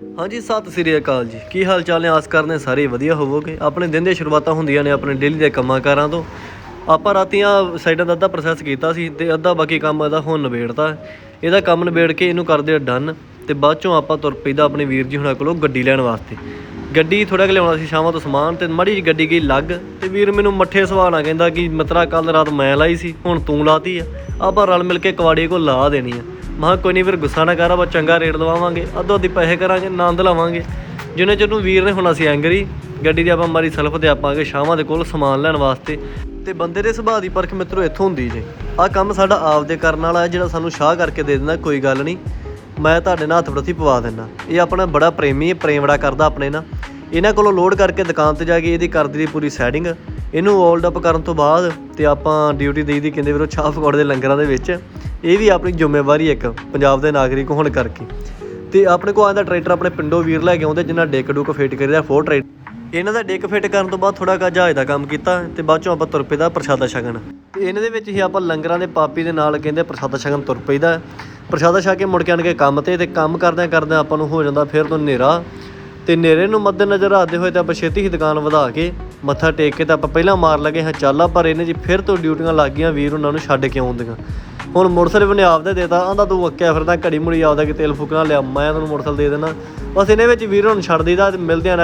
ਹਾਂਜੀ, ਸਤਿ ਸ੍ਰੀ ਅਕਾਲ ਜੀ। ਕੀ ਹਾਲ ਚਾਲ ਨੇ? ਆਸ ਕਰਨੇ ਸਾਰੇ ਵਧੀਆ ਹੋਵੋਗੇ। ਆਪਣੇ ਦਿਨ ਦੀਆਂ ਸ਼ੁਰੂਆਤਾਂ ਹੁੰਦੀਆਂ ਨੇ ਆਪਣੇ ਡੇਲੀ ਦੇ ਕੰਮਾਂ ਕਾਰਾਂ ਤੋਂ। ਆਪਾਂ ਰਾਤੀਆਂ ਸਾਈਡਾਂ ਦਾ ਅੱਧਾ ਪ੍ਰੋਸੈਸ ਕੀਤਾ ਸੀ ਤੇ ਅੱਧਾ ਬਾਕੀ ਕੰਮ ਇਹਦਾ ਹੁਣ ਨਿਬੇੜਤਾ। ਇਹਦਾ ਕੰਮ ਨਿਬੇੜ ਕੇ ਇਹਨੂੰ ਕਰਦੇ ਆ ਡਨ ਤੇ ਬਾਅਦ ਚੋਂ ਆਪਾਂ ਤੁਰ ਪਈਦਾ ਆਪਣੇ ਵੀਰ ਜੀ ਹੁਣਾਂ ਕੋਲੋਂ ਗੱਡੀ ਲੈਣ ਵਾਸਤੇ। ਗੱਡੀ ਥੋੜਾ ਕਿ ਲਿਆਉਣਾ ਸੀ, ਸ਼ਾਮਾਂ ਤੋਂ ਸਮਾਨ ਤੇ ਮਾੜੀ ਜਿਹੀ ਗੱਡੀ ਗਈ ਲੱਗ ਤੇ ਵੀਰ ਮੈਨੂੰ ਮੱਠੇ ਸਵਾਲ ਆ ਕਹਿੰਦਾ ਕਿ ਮਤਰਾ ਕੱਲ ਰਾਤ ਮੈਂ ਲਾਈ ਸੀ, ਹੁਣ ਤੂੰ ਲਾਤੀ ਆ। ਆਪਾਂ ਰਲ ਮਿਲ ਕੇ ਕਵਾੜੀ ਕੋ ਲਾ ਦੇਣੀ ਆ। ਮਹਾ ਕੋਈ ਨਹੀਂ ਫਿਰ ਗੁੱਸਾ ਨਾ ਕਰ, ਆਪਾਂ ਚੰਗਾ ਰੇਟ ਲਵਾਵਾਂਗੇ। ਅੱਧੋ ਅੱਧੀ ਪੈਸੇ ਕਰਾਂਗੇ, ਆਨੰਦ ਲਵਾਂਗੇ। ਜਿੰਨੇ ਚਿਰ ਨੂੰ ਵੀਰ ਨੇ ਹੁਣ ਅਸੀਂ ਐਂਗਰੀ ਗੱਡੀ ਦੀ ਆਪਾਂ ਮਾਰੀ ਸਲਫ ਤੇ ਆਪਾਂ ਆ ਗਏ ਦੇ ਕੋਲ ਸਮਾਨ ਲੈਣ ਵਾਸਤੇ। ਤੇ ਬੰਦੇ ਦੇ ਸੁਭਾਅ ਦੀ ਪਰਖ ਮਿੱਤਰੋ, ਇੱਥੋਂ ਹੁੰਦੀ ਜੇ। ਆਹ ਕੰਮ ਸਾਡਾ ਆਪਦੇ ਕਰਨ ਵਾਲਾ ਹੈ, ਜਿਹੜਾ ਸਾਨੂੰ ਸ਼ਾਹ ਕਰਕੇ ਦੇ ਦਿੰਦਾ, ਕੋਈ ਗੱਲ ਨਹੀਂ। ਮੈਂ ਤੁਹਾਡੇ ਨਾਲ ਹੱਥ ਫੜਤੀ ਪਵਾ ਦਿੰਦਾ। ਇਹ ਆਪਣਾ ਬੜਾ ਪ੍ਰੇਮੀ ਹੈ, ਪ੍ਰੇਮ ਕਰਦਾ ਆਪਣੇ ਨਾਲ। ਇਹਨਾਂ ਕੋਲੋਂ ਲੋਡ ਕਰਕੇ ਦੁਕਾਨ ਤੇ ਜਾ ਕੇ ਇਹਦੀ ਕਰਦੀ ਦੀ ਪੂਰੀ ਸੈਟਿੰਗ ਇਹਨੂੰ ਹੋਲਡ ਅਪ ਕਰਨ ਤੋਂ ਬਾਅਦ ਤੇ ਆਪਾਂ ਡਿਊਟੀ ਦੇਈ ਦੀ ਕਹਿੰਦੇ ਵੀਰੋ ਚਾਹ ਪਕੌੜੇ ਦੇ ਲੰਗਰਾਂ ਦੇ ਵਿੱਚ। ਇਹ ਵੀ ਆਪਣੀ ਜ਼ਿੰਮੇਵਾਰੀ ਇੱਕ, ਪੰਜਾਬ ਦੇ ਨਾਗਰਿਕ ਹੋਣ ਕਰਕੇ। ਤੇ ਆਪਣੇ ਕੋਲ ਆਂਦਾ ਟਰੈਕਟਰ ਆਪਣੇ ਪਿੰਡੋਂ ਵੀਰ ਲੈ ਕੇ ਆਉਂਦੇ, ਜਿਨ੍ਹਾਂ ਡੇਕ ਡੁੱਕ ਫਿੱਟ ਕਰੀਦਾ ਫੋਰ ਟਰੈਕਟਰ। ਇਹਨਾਂ ਦਾ ਡੇਕ ਫਿੱਟ ਕਰਨ ਤੋਂ ਬਾਅਦ ਥੋੜਾ ਕਾ ਜਹਾਜ਼ ਦਾ ਕੰਮ ਕੀਤਾ ਤੇ ਬਾਅਦ ਚੋਂ ਆਪਾਂ ਤੁਰ ਪਏ ਦਾ ਪ੍ਰਸ਼ਾਦਾ ਛਕਣ। ਤੇ ਇਹਨਾਂ ਦੇ ਵਿੱਚ ਹੀ ਆਪਾਂ ਲੰਗਰਾਂ ਦੇ ਪਾਪੀ ਦੇ ਨਾਲ ਕਹਿੰਦੇ ਪ੍ਰਸ਼ਾਦਾ ਛਕਣ ਤੁਰ ਪਈਦਾ। ਪ੍ਰਸ਼ਾਦਾ ਛਕ ਕੇ ਮੁੜ ਕੇ ਆਣ ਕੇ ਕੰਮ ਤੇ ਤੇ ਕੰਮ ਕਰਦਿਆਂ ਕਰਦਿਆਂ ਆਪਾਂ ਨੂੰ ਹੋ ਜਾਂਦਾ ਫਿਰ ਤੋਂ ਹਨੇਰਾ। ਤੇ ਨੇਰੇ ਨੂੰ ਮੱਦੇ ਨਜ਼ਰ ਰੱਖਦੇ ਹੋਏ ਤਾਂ ਆਪਾਂ ਛੇਤੀ ਹੀ ਦੁਕਾਨ ਵਧਾ ਕੇ ਮੱਥਾ ਟੇਕ ਕੇ ਤਾਂ ਆਪਾਂ ਪਹਿਲਾਂ ਮਾਰ ਲਗੇ ਹਾਂ ਚਾਲਾ, ਪਰ ਇਹਨੇ ਜੀ ਫਿਰ ਤੋਂ ਡਿਊਟੀਆਂ ਲੱਗ ਗਈਆਂ, ਵੀਰ ਉਹਨਾਂ ਨੂੰ ਛੱਡ ਕੇ ਆਉਂਦੀਆਂ ਹੁਣ ਮੋਟਰਸਾਈਕਲ ਬਨੇ ਆਪਦਾ ਦੇਤਾ ਆਂਦਾ ਤੂੰ ਅੱਕਿਆ ਫਿਰਦਾ, ਘੜੀ ਮੁੜੀ ਆਪਦਾ ਕਿ ਤੇਲ ਫੁਕਣਾ ਲਿਆ, ਮੈਂ ਤੈਨੂੰ ਮੋਟਰਸਾਈਕਲ ਦੇ ਦੇਣਾ। ਬਸ ਇਹਨੇ ਵਿੱਚ ਵੀਰ ਹੁਣ ਛੱਡ ਦਈਦਾ ਤੇ ਮਿਲਦੇ ਆ